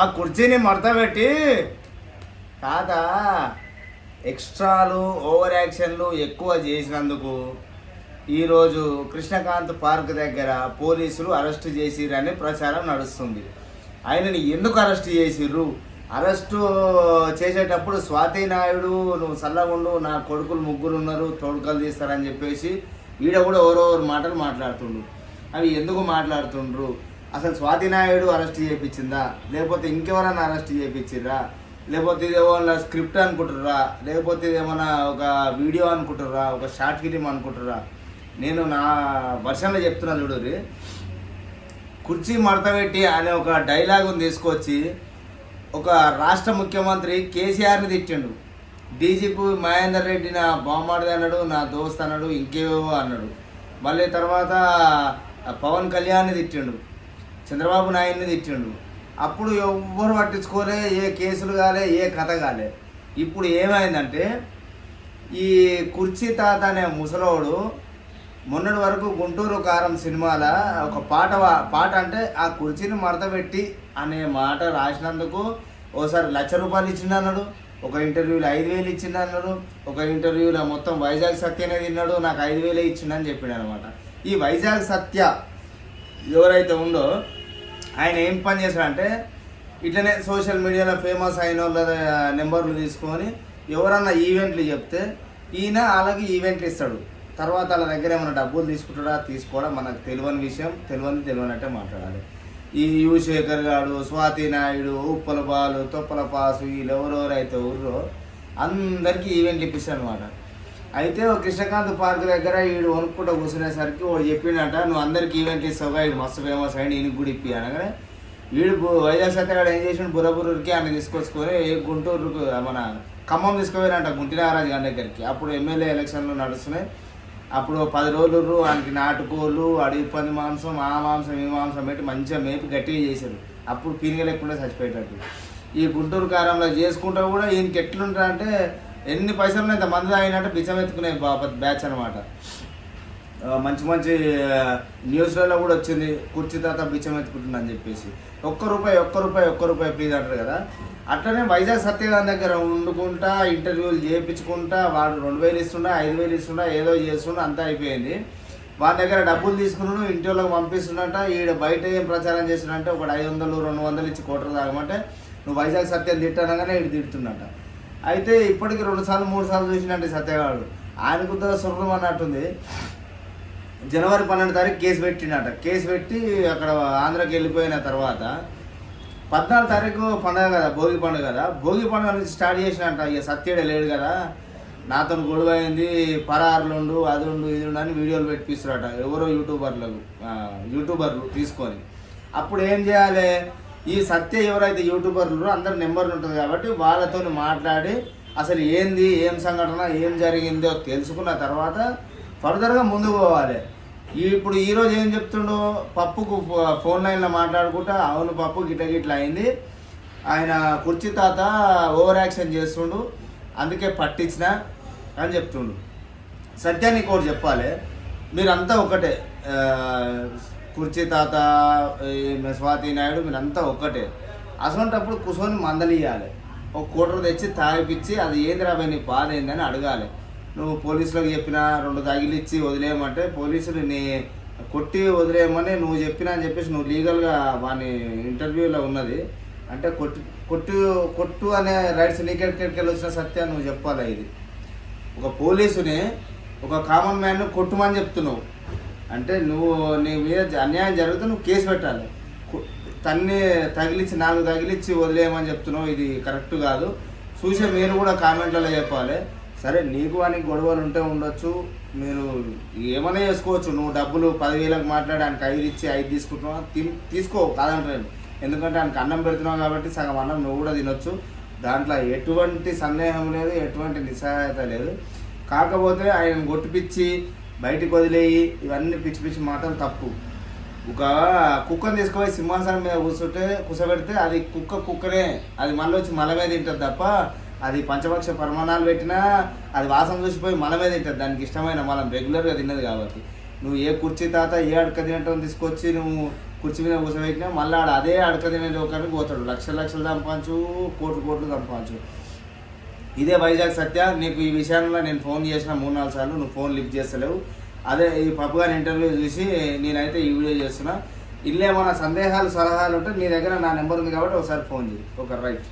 ఆ కుర్చీని మడత పెట్టి తాత ఎక్స్ట్రాలు ఓవర్ యాక్షన్లు ఎక్కువ చేసినందుకు ఈరోజు కృష్ణకాంత్ పార్క్ దగ్గర పోలీసులు అరెస్ట్ చేసిరని ప్రచారం నడుస్తుంది. ఆయనని ఎందుకు అరెస్ట్ చేసిర్రు? అరెస్టు చేసేటప్పుడు స్వాతి నాయుడు నువ్వు చల్లగుండు నా కొడుకులు ముగ్గురు ఉన్నారు తోడుకలు తీస్తారని చెప్పేసి ఈడ కూడా ఎవరో మాటలు మాట్లాడుతుండ్రు. అవి ఎందుకు మాట్లాడుతుండ్రు? అసలు స్వాతి నాయుడు అరెస్ట్ చేయించిందా? లేకపోతే ఇంకెవరైనా అరెస్ట్ చేయించిర్రా? లేకపోతే ఇది ఏమన్నా స్క్రిప్ట్ అనుకుంటుర్రా? లేకపోతే ఇది ఏమన్నా ఒక వీడియో అనుకుంటుర్రా? ఒక షార్ట్ ఫిలిం అనుకుంటుర్రా? నేను నా వర్షంలో చెప్తున్నా చూడరి కుర్చీ మడతపెట్టి అనే ఒక డైలాగుని తీసుకొచ్చి ఒక రాష్ట్ర ముఖ్యమంత్రి కేసీఆర్ని తిట్టిండు. డీజీపీ మహేందర్ రెడ్డి నా బామ్మడిది అన్నాడు నా దోస్త్ అన్నాడు ఇంకేవో అన్నాడు. మళ్ళీ తర్వాత పవన్ కళ్యాణ్ని తిట్టిండు. చంద్రబాబు నాయుడిని తిట్టిండు. అప్పుడు ఎవ్వరు పట్టించుకోలే ఏ కేసులు కాలే ఏ కథ కాలే. ఇప్పుడు ఏమైందంటే ఈ కుర్చీ తాత అనే ముసలోడు మొన్నటి వరకు గుంటూరు కారం సినిమాల ఒక పాట పాట అంటే ఆ కుర్చీని మడతపెట్టి అనే మాట రాసినందుకు ఓసారి లక్ష రూపాయలు ఇచ్చిండు అన్నాడు ఒక ఇంటర్వ్యూలో ఐదు వేలు ఇచ్చిండు అన్నాడు ఒక ఇంటర్వ్యూలో మొత్తం వైజాగ్ సత్యనే తిన్నాడు నాకు ఐదు వేలే ఇచ్చిండని చెప్పిండు అనమాట ఈ వైజాగ్ సత్య ఎవరైతే ఉందో ఆయన ఏం పని చేశాడంటే ఇట్లనే సోషల్ మీడియాలో ఫేమస్ అయిన వాళ్ళ నెంబర్లు తీసుకొని ఎవరన్నా ఈవెంట్లు చెప్తే ఈయన అలాగే ఈవెంట్లు ఇస్తాడు. తర్వాత వాళ్ళ దగ్గర ఏమైనా డబ్బులు తీసుకుంటాడా తీసుకోవడం మనకు తెలియని విషయం తెలియని తెలియనట్టే మాట్లాడాలి. ఈ యు శేఖర్ గారు స్వాతి నాయుడు ఉప్పల బాలు తొప్పల పాసు వీళ్ళు ఎవరెవరైతే ఊర్రో అందరికీ ఈవెంట్లు ఇప్పిస్తాడు అనమాట అయితే ఓ కృష్ణకాంత్ పార్క్ దగ్గర వీడు వణుక్కుంటూ కూర్చునేసరికి వాడు చెప్పిండట నువ్వు అందరికి ఈవెంట్ ఇస్తావుగా వీడు మస్తు ఫేమస్ అయ్యి నేను కూడా ఇప్పి అనగానే వీడు వైజాగ్ వైజాగ్ సత్యగాడు ఏం చేసిన బుర్రబుర్రుకి ఆయన తీసుకొచ్చుకొని గుంటూరుకు మన ఖమ్మం తీసుకుపోయారంట గుంటి నాగరాజు గారి దగ్గరికి. అప్పుడు ఎమ్మెల్యే ఎలక్షన్లు నడుస్తున్నాయి. అప్పుడు పది రోజులు ఆయనకి నాటుకోళ్ళు అడవి పంది మాంసం ఆ మాంసం ఈ మాంసం పెట్టి మంచిగా మేపి గట్టిగా చేశారు. అప్పుడు పీనిగ లేకుండా చచ్చిపోయేటట్టు. ఈ గుంటూరు కారంలో చేసుకుంటా కూడా ఈయనకి ఎట్లుంటారంటే ఎన్ని పైసలు ఇంత మంది తాగినట్టు బిచ్చం ఎత్తుకునే బ్యాచ్ అనమాట మంచి మంచి న్యూస్లలో కూడా వచ్చింది కుర్చీ తాత బిచ్చం ఎత్తుకుంటుందని చెప్పేసి. ఒక్క రూపాయి ఒక్క రూపాయి ఒక్క రూపాయి ప్లీజ్ అంటారు కదా. అట్లనే వైజాగ్ సత్యగాన్ దగ్గర వండుకుంటా ఇంటర్వ్యూలు చేయించుకుంటా వాడు రెండు వేలు ఇస్తుండా ఐదు వేలు ఇస్తుండా ఏదో చేస్తుండా అంతా అయిపోయింది. వాడి దగ్గర డబ్బులు తీసుకున్నాడు ఇంటి వాళ్ళకి పంపిస్తుండట ఈడ బయట ఏం ప్రచారం చేస్తుండంటే ఒకటి ఐదు వందలు రెండు వందలు ఇచ్చి కోటలు తాగమంటే నువ్వు వైజాగ్ సత్యం తిట్టనగానే ఇటు తిడుతుండట. అయితే ఇప్పటికి రెండు సార్లు మూడు సార్లు చూసినట్టు సత్యగాడు. ఆయనకు సుర్రం అన్నట్టుంది. జనవరి పన్నెండు తారీఖు కేసు పెట్టినట కేసు పెట్టి అక్కడ ఆంధ్రాకి వెళ్ళిపోయిన తర్వాత పద్నాలుగు తారీఖు పండగ కదా భోగి పండుగ కదా. భోగి పండుగ నుంచి స్టార్ట్ చేసినట్ట. ఇక సత్యడే లేడు కదా. నాతో గొడవ అయింది. పరారులుండు అది ఉండు ఇది ఉండు అని వీడియోలు పెట్టిస్తున్నారట ఎవరో యూట్యూబర్లకు యూట్యూబర్లు తీసుకొని. అప్పుడు ఏం చేయాలి? ఈ సత్య ఎవరైతే యూట్యూబర్లు అందరి నెంబర్లు ఉంటుంది కాబట్టి వాళ్ళతో మాట్లాడి అసలు ఏంది ఏం సంఘటన ఏం జరిగిందో తెలుసుకున్న తర్వాత ఫర్దర్గా ముందుకు పోవాలి. ఇప్పుడు ఈరోజు ఏం చెప్తుండో పప్పుకు ఫో- ఫోన్ లైన్లో మాట్లాడుకుంటా అవును పప్పు గిట్ల గిట్ల అయింది. ఆయన కుర్చీ తాత ఓవర్ యాక్షన్ చేస్తుండు అందుకే పట్టించిన అని చెప్తుండు. సత్యానికి ఒకటి చెప్పాలి. మీరంతా ఒకటే కుర్చీ తాత ఈ స్వాతి నాయుడు మీరంతా ఒక్కటే. అసలుంటప్పుడు కూర్చొని మందలియాలి ఒక కూటర్ తెచ్చి తాగిపించి అది ఏంది రాబోయే నీ బాధ ఏందని అడగాలి. నువ్వు పోలీసులకు చెప్పినా రెండు తగిలిచ్చి వదిలేయమంటే పోలీసులు నీ కొట్టి వదిలేయమని నువ్వు చెప్పినా అని చెప్పేసి నువ్వు లీగల్గా వాని ఇంటర్వ్యూలో ఉన్నది. అంటే కొట్టి కొట్టు కొట్టు అనే రైట్స్ నీకెక్కడికెళ్ళి వచ్చిన సత్య నువ్వు చెప్పాలి ఇది. ఒక పోలీసుని ఒక కామన్ మ్యాన్ కొట్టుమని చెప్తున్నావు. అంటే నువ్వు నీ మీద అన్యాయం జరిగితే నువ్వు కేసు పెట్టాలి. తన్ని తగిలిచ్చి నాలుగు తగిలిచ్చి వదిలేయమని చెప్తున్నావు ఇది కరెక్ట్ కాదు. చూసే మీరు కూడా కామెంట్లలో చెప్పాలి. సరే నీకు అని గొడవలు ఉంటే ఉండొచ్చు. మీరు ఏమైనా చేసుకోవచ్చు. నువ్వు డబ్బులు పదివేలకు మాట్లాడి ఆయనకు ఐదు ఇచ్చి ఐదు తీసుకుంటున్నావు? తిని తీసుకో కాదంటలేదు ఎందుకంటే ఆయనకు అన్నం పెడుతున్నావు కాబట్టి సగం అన్నం నువ్వు కూడా తినొచ్చు. దాంట్లో ఎటువంటి సందేహం లేదు ఎటువంటి నిస్సహాయత లేదు. కాకపోతే ఆయన గొట్టిపిచ్చి బయటికి వదిలేయి. ఇవన్నీ పిచ్చి పిచ్చి మాటలు తప్పు. ఒక కుక్కను తీసుకుపోయి సింహాసనం మీద కూర్చుంటే కూర్చోబెడితే అది కుక్క కుక్కనే. అది మళ్ళీ వచ్చి మల మీద తింటుంది తప్ప అది పంచపక్ష పరిమాణాలు పెట్టినా అది వాసన చూసిపోయి మల మీద తింటుంది. దానికి ఇష్టమైన మలం రెగ్యులర్గా తిన్నది కాబట్టి. నువ్వు ఏ కుర్చీ తాత ఏ అడక తినటం తీసుకొచ్చి నువ్వు కుర్చీ మీద కూర్చోబెట్టినా మళ్ళీ ఆడ అదే అడక తినే లోకానికి పోతాడు. లక్షలు లక్షలు సంపాదించు కోట్లు కోట్లు సంపాదించు. ఇదే వైజాగ్ సత్య నీకు ఈ విషయంలో నేను ఫోన్ చేసిన మూడు నాలుగు సార్లు నువ్వు ఫోన్ లిఫ్ట్ చేస్తలేవు. అదే ఈ పప్పు గారి ఇంటర్వ్యూ చూసి నేనైతే ఈ వీడియో చేస్తున్నా. ఇల్లు ఏమైనా సందేహాలు సలహాలు ఉంటే నీ దగ్గర నా నెంబర్ ఉంది కాబట్టి ఒకసారి ఫోన్ చేయి. ఒక రైట్.